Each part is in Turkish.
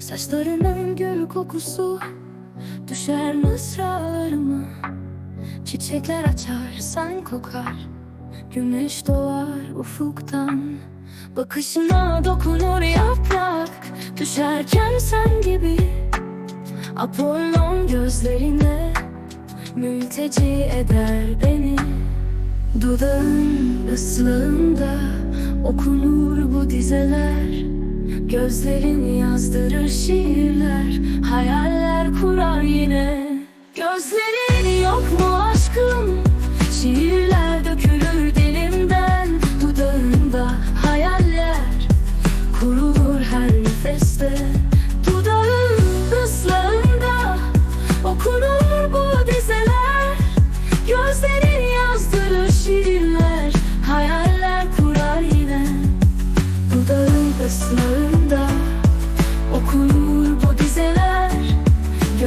Saçlarının gül kokusu Düşer mısralarıma. Çiçekler açar sen kokar. Güneş doğar ufuktan. Bakışına dokunur yaprak. Düşerken sen gibi Apollon gözlerine Mülteci eder beni. Dudağın ıslığında Okunur bu dizeler Gözlerin yazdırır şiirler Hayaller kurar yine. Gözlerin yok mu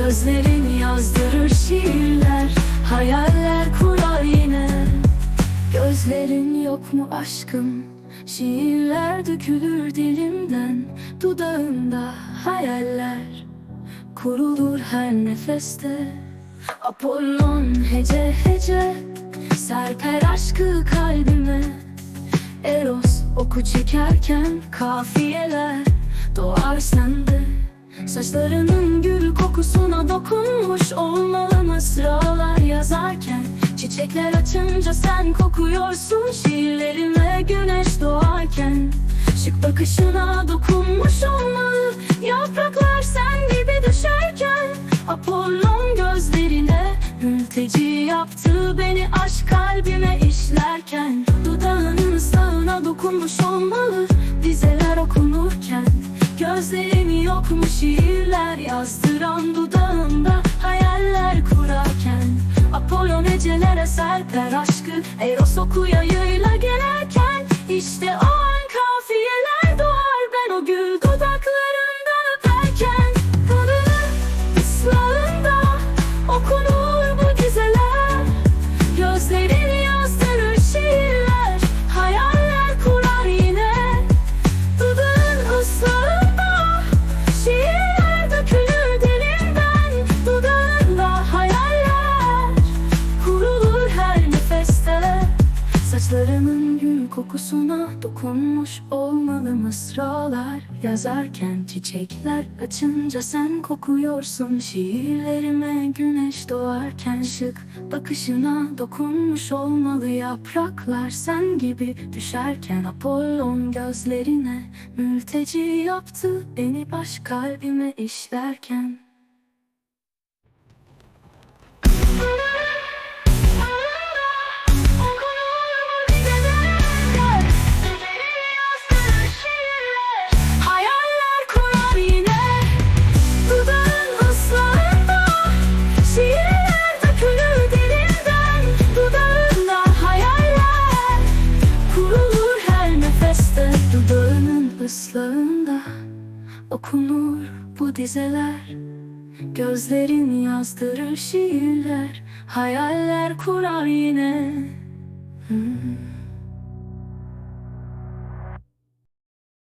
Gözlerin yazdırır şiirler Hayaller kurar yine. Gözlerin yok mu aşkım? Şiirler dökülür dilimden Dudağında hayaller Kurulur her nefeste. Apollon hece hece Serper aşkı kalbime. Eros oku çekerken kafiyeler doğar sende. Saçlarının gül kokusuna dokunmuş olmalı mısralar yazarken. Çiçekler açınca sen kokuyorsun şiirlerime güneş doğarken. Şık bakışına dokunmuş olmalı yapraklar sen gibi düşerken. Apollon gözlerine mülteci yaptı beni aşk kalbime işlerken. Dudağının sağına dokunmuş olmalı dizeler okunurken. Gözlerin yok mu şiirler yazdıran dudağında hayaller kurarken Apollon hecelere serper aşkı Eros oku yayıyla gelerken işte o Saçlarımın gül kokusuna dokunmuş olmalı mısralar. Yazarken çiçekler açınca sen kokuyorsun. Şiirlerime güneş doğarken şık bakışına dokunmuş olmalı yapraklar. Sen gibi düşerken Apollon gözlerine Mülteci yaptı beni baş kalbime işlerken ıslahında Okunur bu dizeler Gözlerin yazdırır şiirler Hayaller kurar yine Hmm.